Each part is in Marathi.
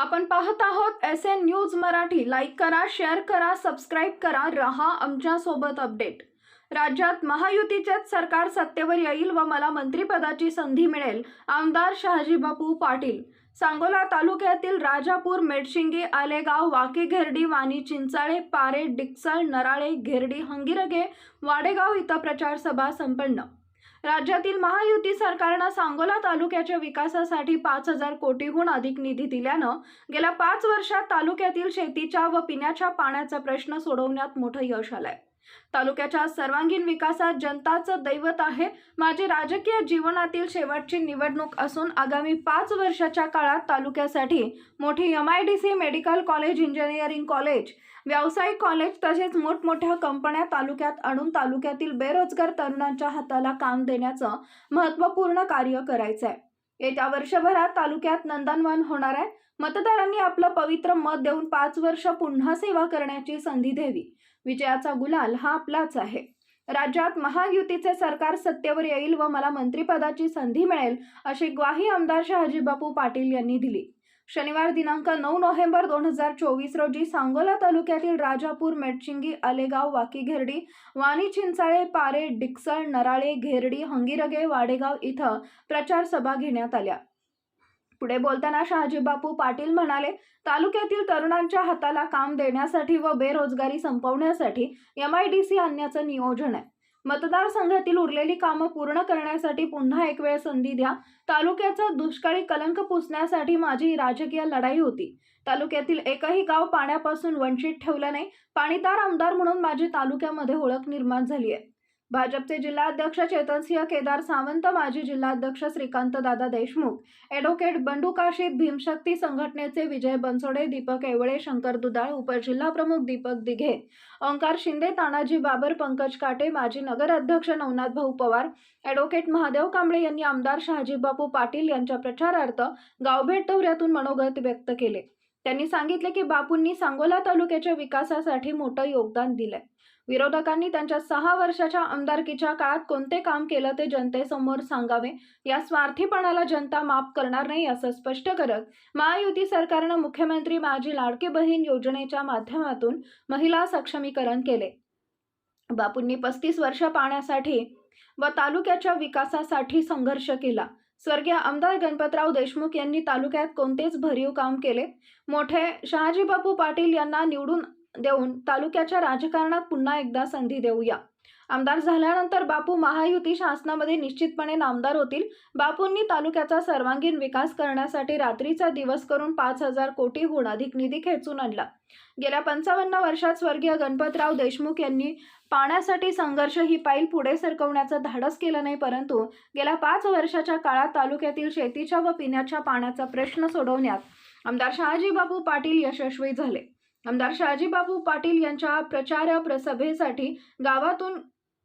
आपण पाहत आहोत S N news Marathi. Like करा शेअर करा सबस्क्राईब करा. रहा आमच्यासोबत अपडेट राज्यात महायुतीचेच सरकार सत्तेवर येईल व मला मंत्रिपदाची संधी मिळेल आमदार शहाजी बापू पाटील. सांगोला तालुक्यातील राजापूर मेडशिंगी आलेगाव वाकेघेरडी वाणी चिंचाळे पारे डिकसळ नराळे घेरडी हंगिरगे वाडेगाव इथं प्रचार सभा संपन्न. राज्यातील महायुती सरकारनं सांगोला तालुक्याच्या विकासासाठी पाच हजार कोटीहून अधिक निधी दिल्यानं गेल्या पाच वर्षात तालुक्यातील शेतीच्या व पिण्याच्या पाण्याचा प्रश्न सोडवण्यात मोठं यश आलंय. तालुक्याच्या सर्वांगीण विकासात जनताचं दैवत आहे. माझी राजकीय जीवनातील शेवटची निवडणूक असून आगामी पाच वर्षाच्या काळात तालुक्यासाठी मोठी M I D C medical college engineering college व्यावसायिक कॉलेज तसेच मोठमोठ्या कंपन्या तालुक्यात आणून तालुक्यातील बेरोजगार तरुणांच्या हाताला काम देण्याचं महत्त्वपूर्ण कार्य करायचं आहे येत्या वर्षभरात तालुक्यात नंदनवन होणार आहे. मतदारांनी आपलं पवित्र मत देऊन पाच वर्ष पुन्हा सेवा करण्याची संधी द्यावी. विजयाचा गुलाल हा आपलाच आहे. राज्यात महायुतीचे सरकार सत्तेवर येईल व मला मंत्रिपदाची संधी मिळेल अशी ग्वाही आमदार शहाजीबापू पाटील यांनी दिली. शनिवार दिनांक नऊ नोव्हेंबर दोन हजार चोवीस रोजी सांगोला तालुक्यातील राजापूर मेटशिंगी आलेगाव वाकीघेरडी वाणी चिंचाळे पारे डिक्सळ नराळे घेरडी हंगिरगे वाडेगाव इथं प्रचार सभा घेण्यात आल्या. पुढे बोलताना शहाजीबापू पाटील म्हणाले तालुक्यातील तरुणांच्या हाताला काम देण्यासाठी व बेरोजगारी संपवण्यासाठी एम आय डी सी आणण्याचं नियोजन आहे. मतदारसंघातील उरलेली कामं पूर्ण करण्यासाठी पुन्हा एक वेळ संधी द्या. तालुक्याचा दुष्काळी कलंक पुसण्यासाठी माझी राजकीय लढाई होती. तालुक्यातील एकही गाव पाण्यापासून वंचित ठेवलं नाही. पाणीदार आमदार म्हणून माझी तालुक्यामध्ये ओळख निर्माण झाली आहे. भाजपचे जिल्हाध्यक्ष चेतनसिंह केदार सावंत माजी जिल्हाध्यक्ष श्रीकांत दादा देशमुख ॲडव्होकेट बंडू काशीद भीमशक्ती संघटनेचे विजय बनसोडे दीपक एवळे शंकर दुधाळ उपजिल्हाप्रमुख दीपक दिघे ओंकार शिंदे तानाजी बाबर पंकज काटे माजी नगराध्यक्ष नवनाथ भाऊ पवार ॲडव्होकेट महादेव कांबळे यांनी आमदार शहाजीबापू पाटील यांच्या प्रचारार्थ गावभेट दौऱ्यातून मनोगत व्यक्त केले. त्यांनी सांगितले की बापूंनी सांगोला तालुक्याच्या विकासासाठी मोठं योगदान दिलंय. विरोधकांनी त्यांच्या सहा वर्षाच्या आमदारकीच्या काळात कोणते काम केलं ते जनतेसमोर सांगावे? या स्वार्थीपणाला जनता माफ करणार नाही असं स्पष्ट करत महायुती सरकारनं मुख्यमंत्री माझी लाडकी बहीण योजनेच्या माध्यमातून महिला सक्षमीकरण केले. बापूंनी पस्तीस वर्ष पाण्यासाठी व तालुक्याच्या विकासासाठी संघर्ष केला. स्वर्गीय आमदार गणपतराव देशमुख यांनी तालुक्यात कोणतेच भरीव काम केले? मोठे शहाजीबापू पाटील यांना निवडून देऊन तालुक्याच्या राजकारणात पुन्हा एकदा संधी देऊया. आमदार झाल्यानंतर बापू महायुती शासनामध्ये निश्चितपणे नामदार होतील. बापूंनी तालुक्याचा सर्वांगीण विकास करण्यासाठी रात्रीचा दिवस करून पाच हजार कोटीहून अधिक निधी खेचून आणला. गेल्या पंचावन्न वर्षात स्वर्गीय गणपतराव देशमुख यांनी पाण्यासाठी संघर्ष ही पाईल पुढे सरकवण्याचं धाडस केलं नाही परंतु गेल्या पाच वर्षाच्या काळात तालुक्यातील शेतीच्या व पिण्याच्या पाण्याचा प्रश्न सोडवण्यात आमदार शहाजी बापू पाटील यशस्वी झाले. आमदार शहाजीबाबू पाटील यांच्या प्रचार प्रसभेसाठी गावातून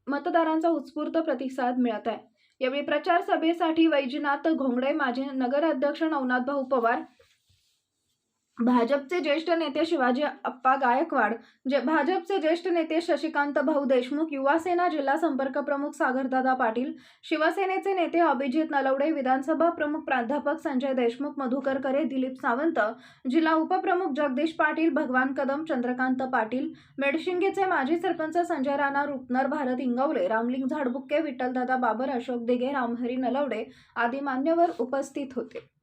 मतदारांचा उत्स्फूर्त प्रतिसाद मिळत आहे. यावेळी प्रचार सभेसाठी वैजनाथ घोंगडे माजी नगराध्यक्ष नवनाथ भाऊ पवार भाजपचे ज्येष्ठ नेते शिवाजी अप्पा गायकवाड जे भाजपचे ज्येष्ठ नेते शशिकांत भाऊ देशमुख युवासेना जिल्हा संपर्क प्रमुख सागरदादा पाटील शिवसेनेचे नेते अभिजित नलवडे विधानसभा प्रमुख प्राध्यापक संजय देशमुख मधुकर करे दिलीप सावंत जिल्हा उपप्रमुख जगदीश पाटील भगवान कदम चंद्रकांत पाटील मेडशिंगेचे माजी सरपंच संजय राणा रुपनर भारत इंगवले रामलिंग झाडबुक्के विठ्ठलदादा बाबर अशोक दिघे रामहरी नलवडे आदी मान्यवर उपस्थित होते.